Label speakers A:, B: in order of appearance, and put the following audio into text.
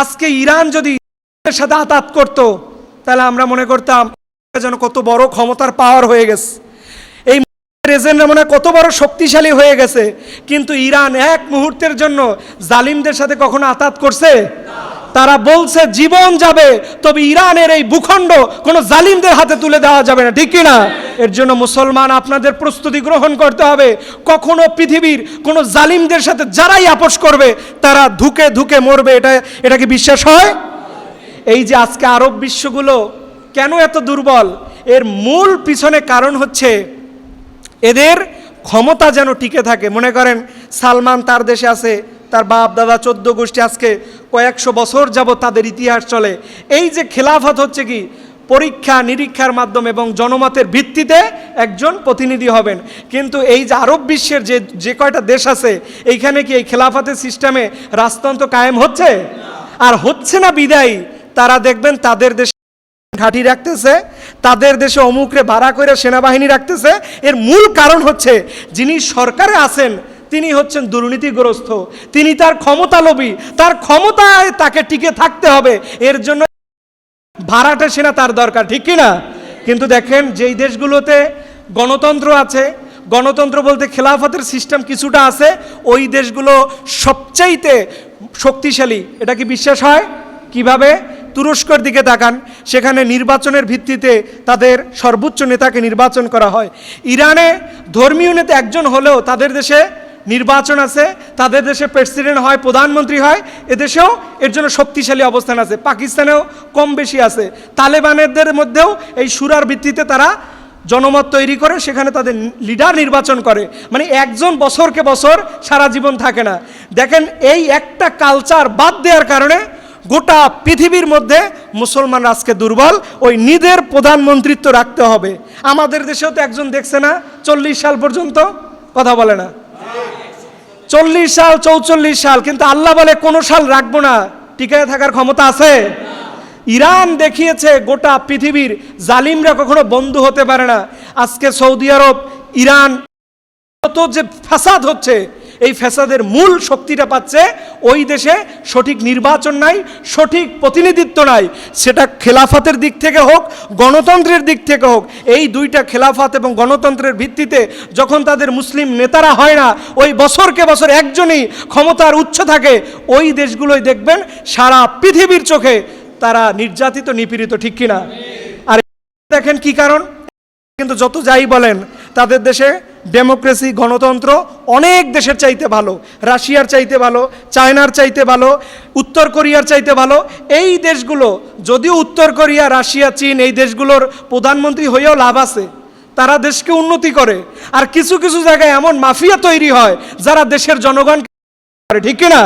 A: আজকে ইরান যদি সাথে আতাত করতো, তাহলে আমরা মনে করতাম যেন কত বড় ক্ষমতার পাওয়ার হয়ে গেছে। এই রেজেন্ট মনে কত বড় শক্তিশালী হয়ে গেছে, কিন্তু ইরান এক মুহূর্তের জন্য জালিমদের সাথে কখনো আতাত করছে? তারা বলছে, জীবন যাবে, তবে ইরানের এই ভূখণ্ড কোনো জালিমদের হাতে তুলে দেওয়া যাবে না, ঠিক কি না এর জন্য মুসলমান আপনাদের প্রস্তুতি গ্রহণ করতে হবে। কখনো পৃথিবীর কোনো জালিমদের সাথে যারাই আপোষ করবে, তারা ধুকে ধুকে মরবে। এটা এটা কি বিশ্বাস হয়? এই যে আজকে আরব বিশ্বগুলো কেন এত দুর্বল? এর মূল পিছনে কারণ হচ্ছে এদের ক্ষমতা যেন টিকে থাকে। মনে করেন, সালমান তার দেশে আছে, তার বাপ, দাদা, চোদ্দ গোষ্ঠী আজকে কয়েকশো বছর যাব তাদের ইতিহাস চলে। এই যে খেলাফত হচ্ছে কি? পরীক্ষা, নিরীক্ষার মাধ্যমে এবং জনমতের ভিত্তিতে একজন প্রতিনিধি হবেন। কিন্তু এই যে আরব বিশ্বের যে যে কয়টা দেশ আছে, এইখানে কি এই খেলাফতের সিস্টেমে রাজতন্ত্র কায়েম হচ্ছে? আর হচ্ছে না বিদায়ী, তারা দেখবেন তাদের দেশে ঘাঁটি রাখতেছে, তাদের দেশে অমুকরে ভাড়া করে সেনাবাহিনী রাখতেছে। এর মূল কারণ হচ্ছে, যিনি সরকারে আছেন, তিনি হচ্ছেন দুর্নীতিগ্রস্ত। তিনি তার ক্ষমতালোভী তার ক্ষমতায় তাকে টিকে থাকতে হবে। এর জন্য ভাড়াটে সেনা তার দরকার, ঠিক কি না? কিন্তু দেখেন যেই দেশগুলোতে গণতন্ত্র আছে, গণতন্ত্র বলতে খেলাফতের সিস্টেম কিছুটা আছে, ওই দেশগুলো সবচাইতে শক্তিশালী। এটা কি বিশ্বাস হয়? কীভাবে? তুরস্কর দিকে তাকান, সেখানে নির্বাচনের ভিত্তিতে তাদের সর্বোচ্চ নেতাকে নির্বাচন করা হয়। ইরানে ধর্মীয় নেতা একজন হলেও তাদের দেশে নির্বাচন আছে, তাদের দেশে প্রেসিডেন্ট হয়, প্রধানমন্ত্রী হয়, এদেশেও এর জন্য শক্তিশালী অবস্থান আছে। পাকিস্তানেও কম বেশি আছে। তালেবানেদের মধ্যেও এই সুরার ভিত্তিতে তারা জনমত তৈরি করে, সেখানে তাদের লিডার নির্বাচন করে। মানে একজন বছরকে বছর সারা জীবন থাকে না। দেখেন, এই একটা কালচার বাদ দেওয়ার কারণে গোটা পৃথিবীর মধ্যে মুসলমান আজকে দুর্বল, ওই নিজের প্রধানমন্ত্রিত্ব রাখতে হবে। আমাদের দেশেও তো একজন দেখছে না, চল্লিশ সাল পর্যন্ত কথা বলে না। চল্লিশ সাল, চৌচল্লিশ সাল, কিন্তু আল্লাহ বলে কোনো সাল রাখব না। টিকে থাকার ক্ষমতা আছে? ইরান দেখিয়েছে গোটা পৃথিবীর জালিমরা কখনো বন্ধু হতে পারে না। আজকে সৌদি আরব, ইরান যে ফাসাদ হচ্ছে এই ফ্যাসাদের মূল শক্তিটা পাচ্ছে ওই দেশে সঠিক নির্বাচন নাই, সঠিক প্রতিনিধিত্ব নাই। সেটা খেলাফতের দিক থেকে হোক, গণতন্ত্রের দিক থেকে হোক, এই দুইটা খেলাফত এবং গণতন্ত্রের ভিত্তিতে যখন তাদের মুসলিম নেতারা হয় না, ওই বছরকে বছর একজনই ক্ষমতার উচ্চ থাকে, ওই দেশগুলোই দেখবেন সারা পৃথিবীর চোখে তারা নির্যাতিত, নিপীড়িত, ঠিক কিনা? আর দেখেন কি কারণ? কিন্তু যত যাই বলেন তাদের দেশে ডেমোক্রেসি, গণতন্ত্র অনেক দেশের চাইতে ভালো। রাশিয়ার চাইতে ভালো, চায়নার চাইতে ভালো, উত্তর কোরিয়ার চাইতে ভালো। এই দেশগুলো, যদিও উত্তর কোরিয়া, রাশিয়া, চীন এই দেশগুলোর প্রধানমন্ত্রী হয়েও লাভ আছে, তারা দেশকে উন্নতি করে। আর কিছু কিছু জায়গায় এমন মাফিয়া তৈরি হয় যারা দেশের জনগণ করে, ঠিক কিনা?